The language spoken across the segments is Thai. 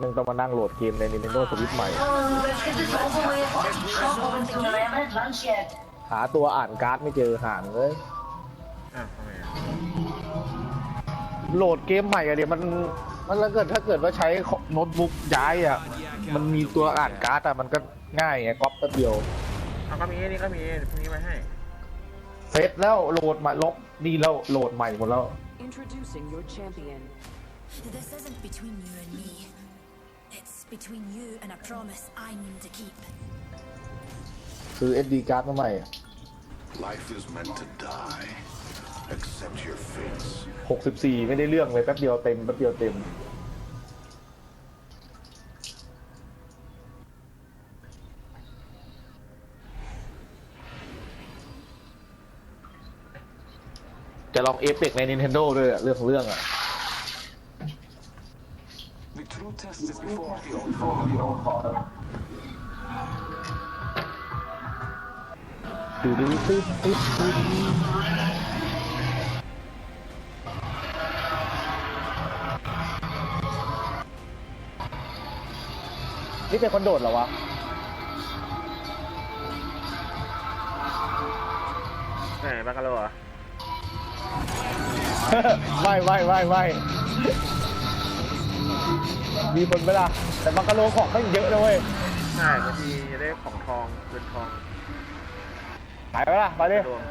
มึงต้องมานั่งโหลดเกมใน Nintendo Switch ใหม่ หาตัวอ่านการ์ดไม่เจอห่างเลย อ้าวทำไมอะโหลดเกมใหม่อะเดี๋ยวมันมันแล้วเกิดถ้าเกิดว่าใช้โน้ตบุ๊กย้ายอะมันมีตัวอ่านการ์ดอะมันก็ง่ายไงก๊อปแป๊บเดียวเอาก็มีนี่ก็มีพรุ่งนี้ไว้ให้เสร็จแล้วโหลดใหม่ลบนี่แล้วโหลดใหม่หมดแล้ว Introducing your champion. This isn't between you and me. It's between you and a promise I mean to keep. ซื้อ SD การ์ดมาใหม่ Life is meant to die. Accept your fates. 64 ไม่ได้เรื่องเลยแป๊บเดียวเต็มแป๊บเดียวเต็ม จะลองเอฟเฟกใน Nintendo ด้วยอะเรื่องของเรื่องอะ ดูดูตึ๊ดตึ๊ดตึ๊ดนี่เป็นคนโดดเหรอวะ ไหนบังกะโลเหรอไม่ไม่ไม่ไม่ มีคนเวลาแต่บังกะโลของตั้งเยอะนะเว้ยใช่บางทีจะได้ของทองเงินทองไปไหมล่ะไปดิรวม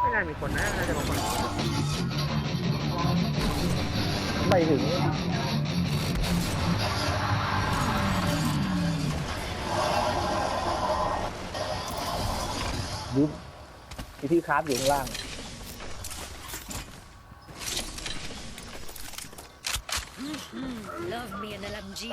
ไม่น่ามีคนนะน่าจะบางคนไม่ถึงดูมีที่คราฟอยู่ข้างล่าง Love me an LMG.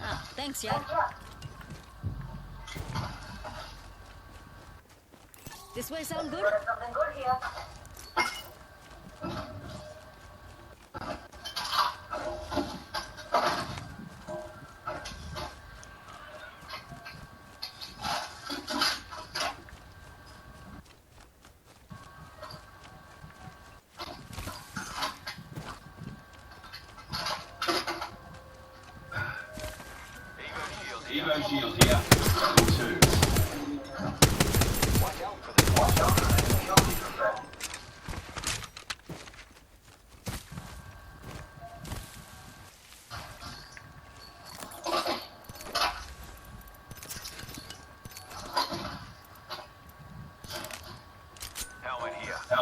Ah, thanks, yeah. This way sound good? Evo shield here. Level two.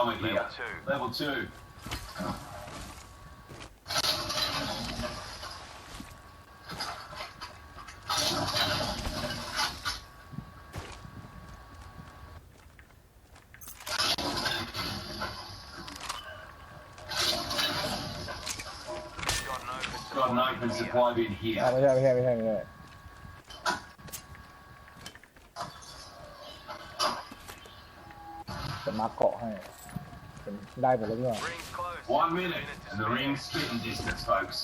Helmet here. Helmet here. Level two. Level two. Got an open Got an open supply bin อ่า here. ไม่ใช่ไม่ใช่ไม่ใช่ไม่ใช่จ ได้หมดแล้วเนี่ย Rings close. One minute and the ring's spitting distance, folks.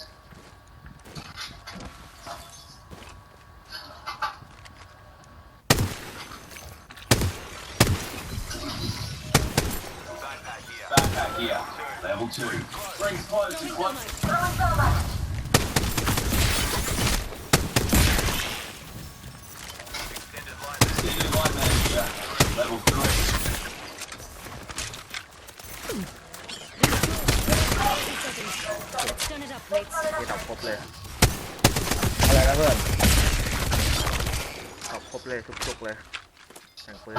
Backpack here. Backpack here. Level two. Ring's close. It's close. Extended ทุกๆเลยแต่งปืน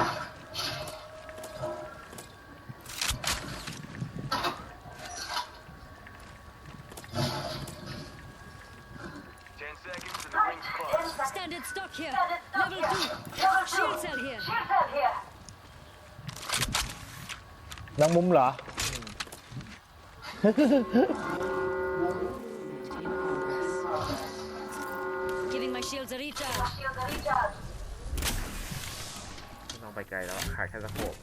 Ten seconds and the ring's close. Standard stock here. Level two. Shield cell here. นังมุมเหรอ ไปไกลแล้วขาดแค่สะโพก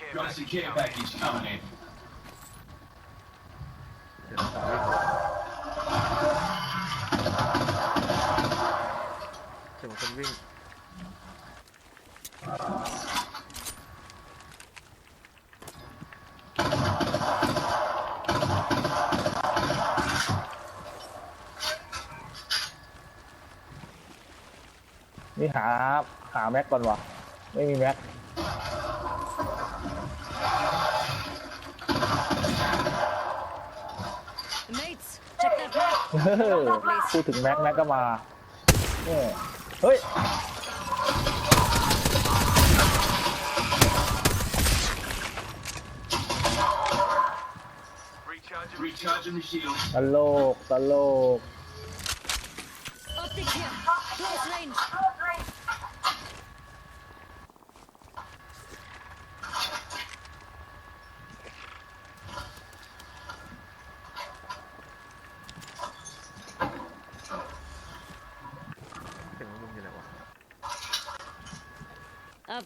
อีก care Got a package secure coming. package coming in. เดี๋ยวสามวิ่งเสียงคนวิ่งนี่หาหาแม็กก่อนวะไม่มีแม็ก พูดถึงแม็กแม็กก็มาเนี่ยเฮ้ย Recharging. Recharging the shield. ตลกตลก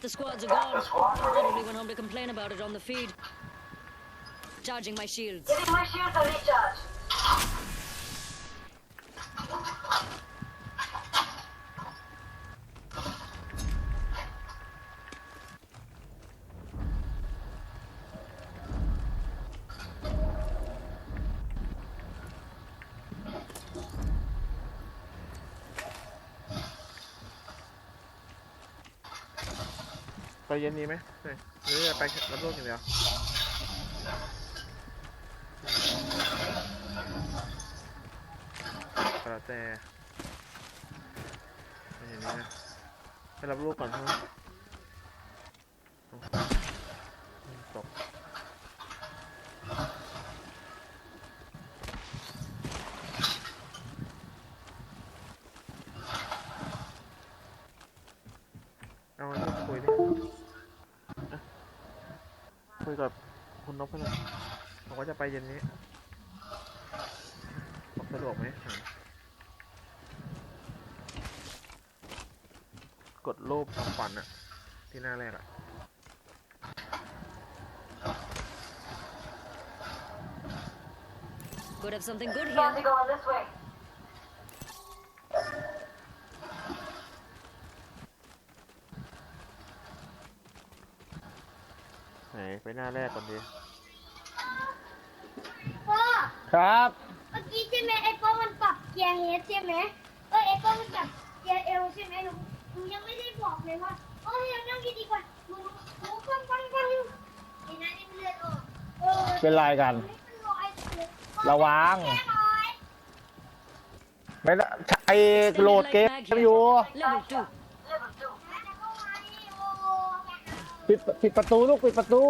the squads are gone. Probably went home to complain about it on the feed. Charging my shields. Ờ, เย็นนี้ไหมหรือจะไปรับลูกอย่างเดียวกระแตไปเย็นนี้นะไปรับลูกก่อนเถอะจบเอาอันนี้คุยดิอะ คุยกับคุณนพไปเลยบอกว่าจะไปเย็นนี้บอกสะดวกไหมอะกดรูปของขวัญอะที่หน้าแรกอะ Could have something good here. ไหนไปหน้าแรกก่อนดีพ่อครับ เมื่อกี้ใช่ไหมไอ้ป้อมันปรับเกียร์เฮดใช่ไหมเออไอ้ป้อมันปรับเกียร์เอลใช่ไหมหนูหนูยังไม่ได้บอกเลยว่าเออยังนั่งดีๆกว่าหนูหนูฟังฟังฟังไอ้นั่นนี่มันเลือดออกเออเป็นไรกัน ไม่เป็นรอยเลยระวัง แค่น้อย ไม่ได้ไอโหลดเกมอยู่ Level 2. ปิดปิดประตูลูกปิดประตู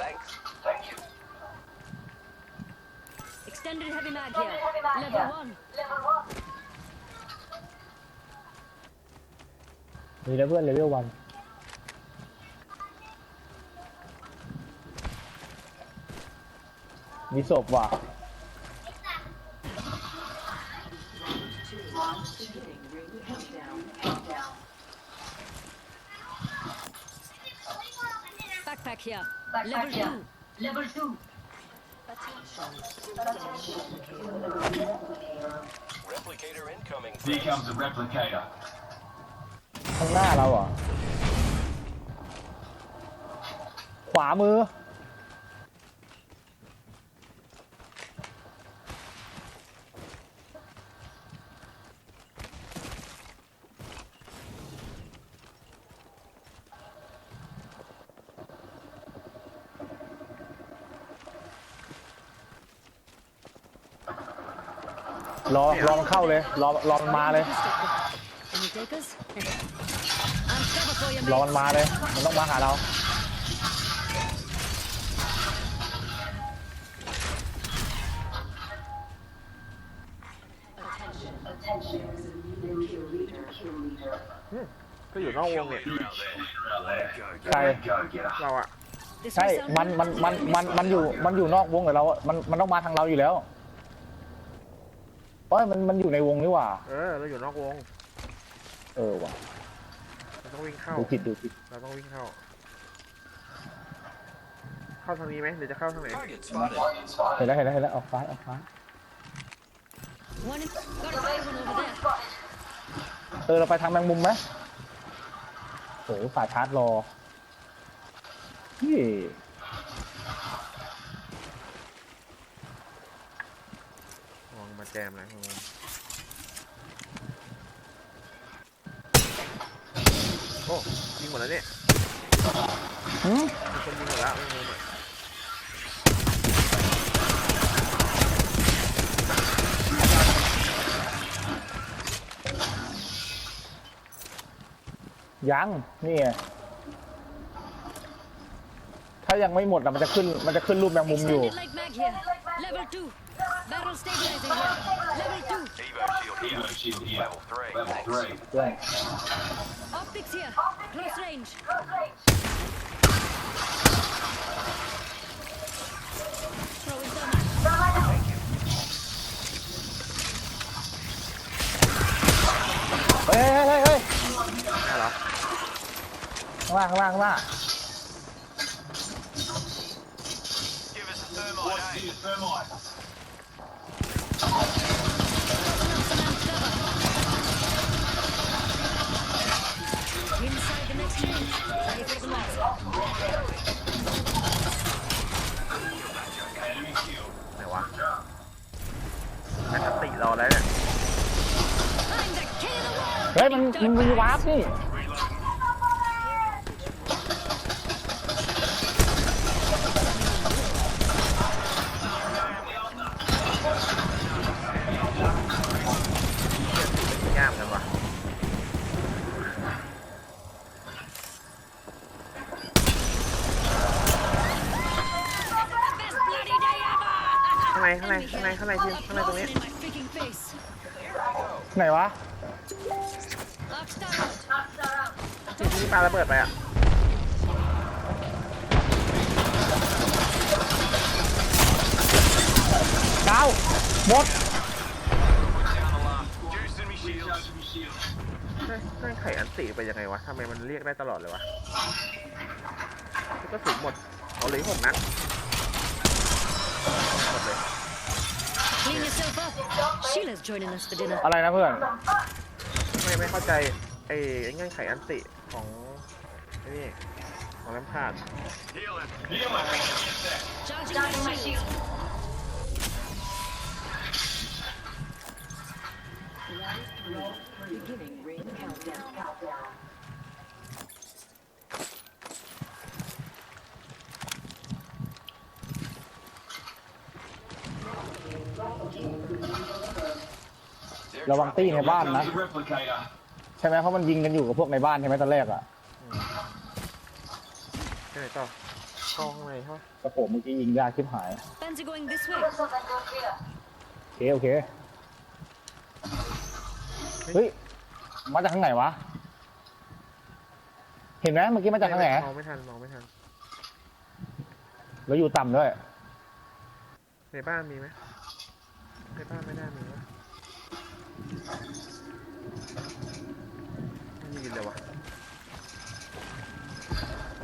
Thanks. Thank you. Extended heavy mag here. Level 1. มีแล้วเพื่อนเลเวลวันมีศพว่ะ Backpack here. Level 2. Replicator incoming. Here comes a replicator. ข้างหน้าเราเหรอ ขวามือ รอรอมันเข้าเลย รอรอมันมาเลย Any takers? I'm cover for you, รอ mate. มันมาเลย มันต้องมาหาเรา ก็อยู่นอกวงเนี่ยใคร Go getter. เราอะ This ใช่ will sound มันมันมันมันมันอยู่มันอยู่นอกวงกับเราอะมันมันต้องมาทางเราอยู่แล้วป อ้ยมันมันอยู่ในวงนี่หว่า เออเราอยู่นอกวงเออว่ะเราต้องวิ่งเข้า ดูผิดดูผิดเราต้องวิ่งเข้า เข้าทางนี้ไหมหรือจะเข้าทางไหน Target spotted. เห็นแล้วเห็นแล้วเห็นแล้วออกซ้ายออกซ้าย One in, got a big one over there. เออเราไปทางแมงมุมไหมโอ้โหสายชาร์จรอนี่ มองมแจมเลยมองโอ้ยิงหมดแล้วเนี่ยหืมมีคนยิงหมดแล้วไม่งงอะยังนี่ไงถ้ายังไม่หมดอะมันจะขึ้นมันจะขึ้นรูปแมงมุมอยู่ Extended light mag here. Level 2. Barrel stabilizing here. Level 2. Evo shield here. Evo shield here. Level three. Level three. เพื่อน Optics here. Close range. Throwing thermite. เฮ้ยเฮ้ยเฮ้ยเฮ้ยน่าเหรอข้างล่างข้างล่างข้างล่าง Give us a thermite, eh? Need a thermite. Inside the next range. Ready for the lights. Enemy killed. ไหนวะแม่งติรอแล้วเนี่ย I'm the king of the world. เฮ้ยมันมันมีวาร์ปนี่ เฮ้ยเฮ้ยไข่อันติไปยังไงวะทำไมมันเรียกได้ตลอดเลยวะก็ถึงหมดเอาเลยหกนัดหมดเลย Clean yourself up. Sheila's joining us for dinner. อะไรนะเพื่อน ไม่ไม่เข้าใจไอ้ไอ้เงื่อนไขอันติของไอ้นี่ของแลมพาร์ด Healing. Healing. Charging my shield. They're ระวังตี้ dropping ใน a บ้านนะ Comes the replicator. ใช่ไหมเพราะมันยิงกันอยู่กับพวกในบ้านใช่ไหมตอนแรกอะที่ไหนต่อเข้าข้างในเขากระโปรงเมื่อกี้ยิงยากชิบหาย Fancy going this way. โอเคโอเค เฮ้ย มาจากทางไหนวะ เห็นไหมเมื่อกี้มาจากทางไหน มองไม่ทันมองไม่ทันแล้วอยู่ต่ำด้วย ในบ้านมีไหมในบ้านไม่น่ามีวะไม่มีเลยวะ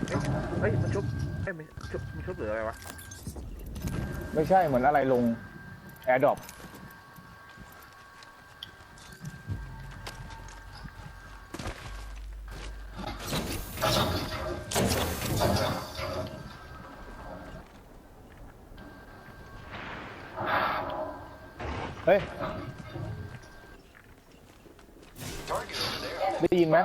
เอ๊ะเฮ้ยมันชุบเอ้ยไม่ชุบมันชุบหรืออะไรวะ ไม่ใช่เหมือนอะไรลงแอร์ดรอป เฮ้ย Target over there. ได้ยินไหม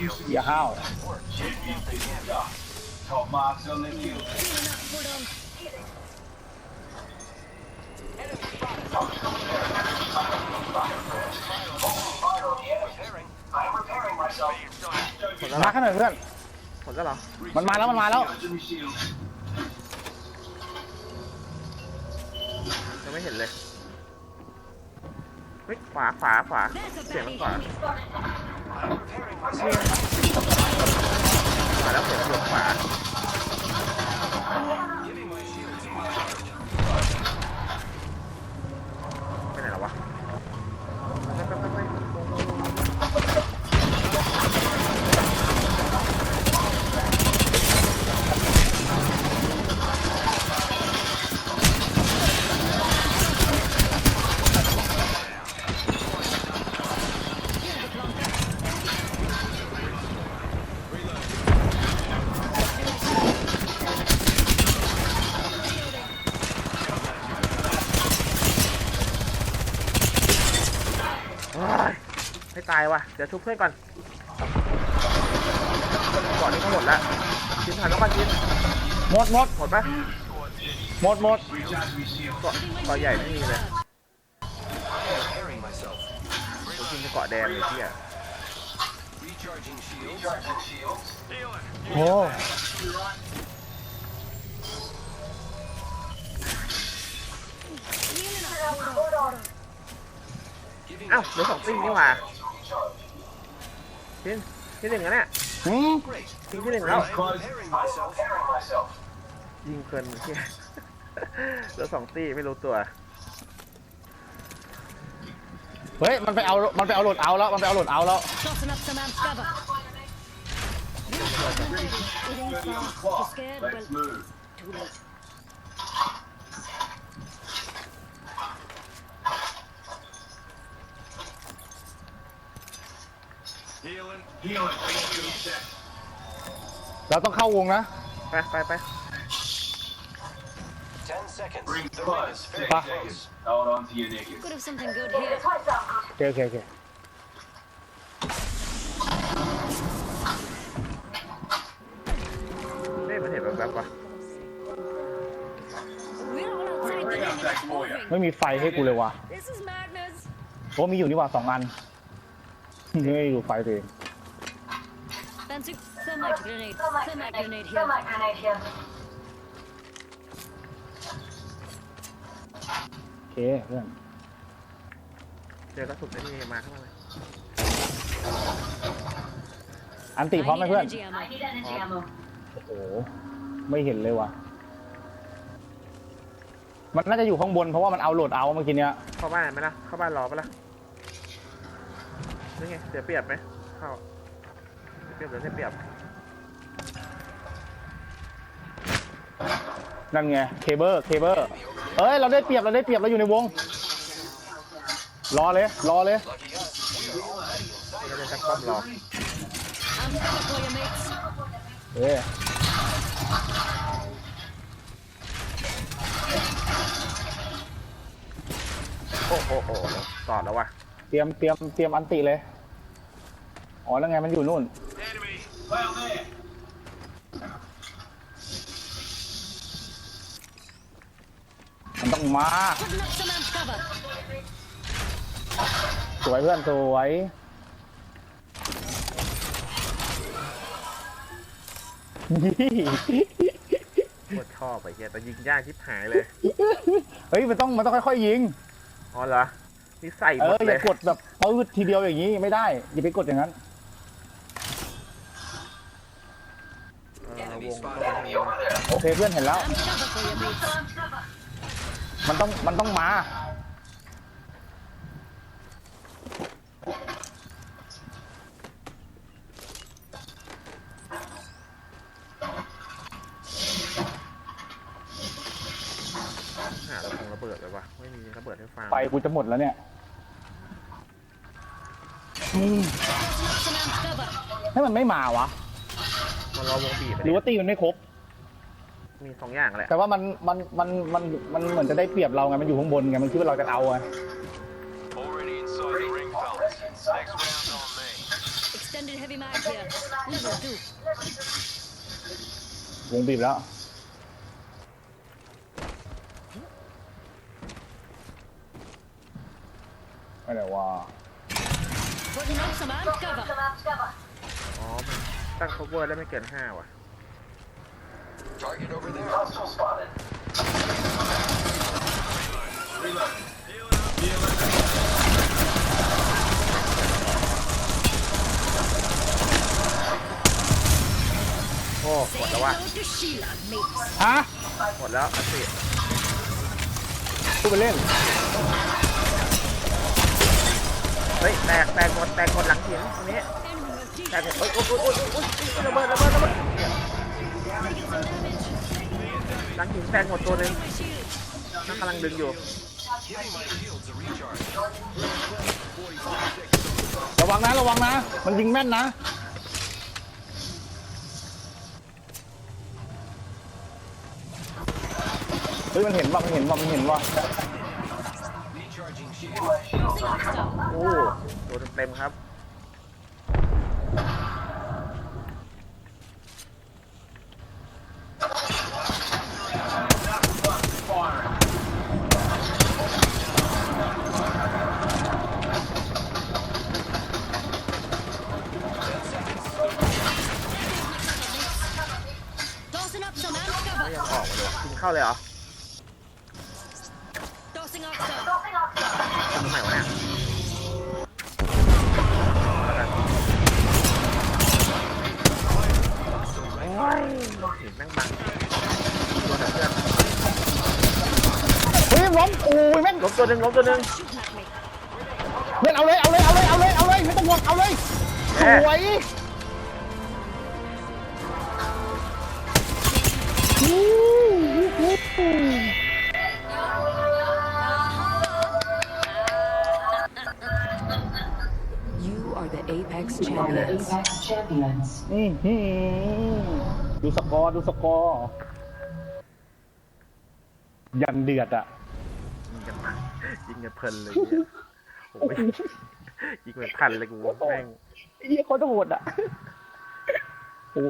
อ้าว Top marks on the kill. Healing up, hold on. I'm repairing myself. หมดแล้วเหรมาอขนาดเพื่อนหมดแล้วเหรอมันมาแล้วมันมาแล้ว Jimmy Shield. ยังไม่เห็นเลยเฮ้ยขวาขวาขวาเสียงมัน baddie. ขวามาแล้วเสียงขวา เดี๋ยวชุบเพื่อนก่อนก่อนนี้ก็หมดแล้วชิ้นผ่านแล้วก่อนชิ้นหมดหมดหมดปะหมดหมด Recharge me shield. เกาะเกาะใหญ่ไม่มีเลย Repairing myself. ผมกินเกาะแดงเลยที่อะ Recharging shields. Recharging shields. โอ้ Giving อ้าวเหลือสองตีนี่หว่า ชิ้นที่หนึ่งแล้วเนี่ยหืม great. ทีที่หนึ่งแล้ว Rings closed. Repairing I'm myself. repairing myself. ยิงเพลินเหี้ยเหลือสองตีไม่รู้ตัว เฮ้ย มันไปเอา มันไปเอาโหลดเอาแล้ว มันไปเอาโหลดเอาแล้ว Tossing up some amps cover. It ain't Ready on the far. clock. You scared? Well, Let's move. too late. ๆ Healing. Healing. Shield set. เราต้องเข้าวงนะไปไปไป Ten seconds. Rings The ring is closed. very Ten Ah. seconds. close. Hold on to your knickers. Could have something good here. โอเคโอเคโอเคเล่มันเห็นแบบแบบๆวะ We're all outside the Bring ring up and that it's for you. moving. ไม่มีไฟให้กูเลยว่ะ This is madness. โอ้มีอยู่นี่ว่ะสองอัน นี่ดูไฟตัวเอง Fancy thermite grenade. Thermite grenade here. โอเคเพื่อนเจอกระสุนไอ้นี่มาข้างในเลยอันติ I พร้อมไหม need เพื่อน energy ammo. โอ้โห ไม่เห็นเลยว่ะ มันน่าจะอยู่ข้างบนเพราะว่ามันเอาโหลดเอาเมื่อกี้เนี้ยเข้าบ้านไหมล่ะเข้าบ้านรอปะล่ะ นี่ไงเสียเปรียบไหมเข้าเสียเปรียบหรือเสียเปรียบนั่นไงเคเบิลเคเบิลเอ้ยเราได้เปรียบเราได้เปรียบเราอยู่ในวง รอเลย รอเลย Lucky us. We're already inside. เราจะจักป้อมรอ Amps cover for you, mates. เอ้ยโอ้โหโอ้โหต่อแล้วว่ะ เตรียมเตรียมเตรียมอันติเลย อ๋อแล้วไงมันอยู่นู่น Enemy. Well there. มันต้องมา Putting up some amps cover. สวยเพื่อนสวย โคตรชอบไอ้เหี้ยแต่ยิงยากชิบหายเลย เฮ้ยมันต้องมันต้องค่อยๆยิง อ๋อเหรอ นี่ใส่หเอมดออเลย่ายกดแบบปืดทีเดียวอย่างนี้ไม่ได้ อย่าไปกดอย่างนั้น เออ Enemy วง spotted. โอเคเพื่อนเห็นแล้ว Amps cover for you, mates. มันต้องมันต้องมา หาระพงระเบิดเลยว่ะไม่มีระเบิดให้ฟังไฟกูจะหมดแล้วเนี่ย อืม Some amps cover. ให้มันไม่มาวะ มันรอวงบีบไปหรือดิว่าตีมันไม่ครบ มีสองอย่างแหละแต่ว่ามันมันมันมันมันเหมือนจะได้เปรียบเราไง มันอยู่ข้างบนไง มันคิดว่าเราจะเอาไง Already inside the ring, fellas. Next round on me. extended heavy mag here. Level two. วงบีบแล้ว ไม่ได้ว่า Putting up some amp cover. อ๋อมันตั้ง cover ได้ไม่เกินห้าว่ะ Target over there. Hostile spotted. Reload. โอ้หมดแล้วว่ะ Hello to Sheila, mates. ฮะหมดแล้วอันติพูดไปเล่น เฮ้ยแตกแตกหมดแตกหมดหลังหินตรงนี้แตกหมดโอ้ยโอ้ยโอ้ยโอ้ยโอ้ยระเบิดระเบิดระเบิดหลังหินแตกหมดตัวหนึงนั่งกำลังดึงอยู่ระวังนะระวังนะ มันยิงแม่นนะเฮ้ยมันเห็นว่ะมันเห็นว่ะมันเห็นว่ะ โอ้โหโดนเต็มครับ ห็นแม่งบังตัวหนึ่งเพื่อนเฮ้ยล้มโอ้ยแม่งล้มตัวหนึ่งล้มตัวหนึ่ง Shooting at me. เพื่อนเอาเลยเอาเลยเอาเลยเอาเลยเอาเลยไม่ต้องห่วงเอาเลยสวยอู้ หูหู You are the Apex champions. อื้อหือดูสกอร์ดูสกอร์ยันเดือดอะ ยิงกันมายิงกันเพลินเลยเนี่ยโอ้ยยิงเป็นพันเลยกูแม่งเฮียเขาจะโหดอะโอ้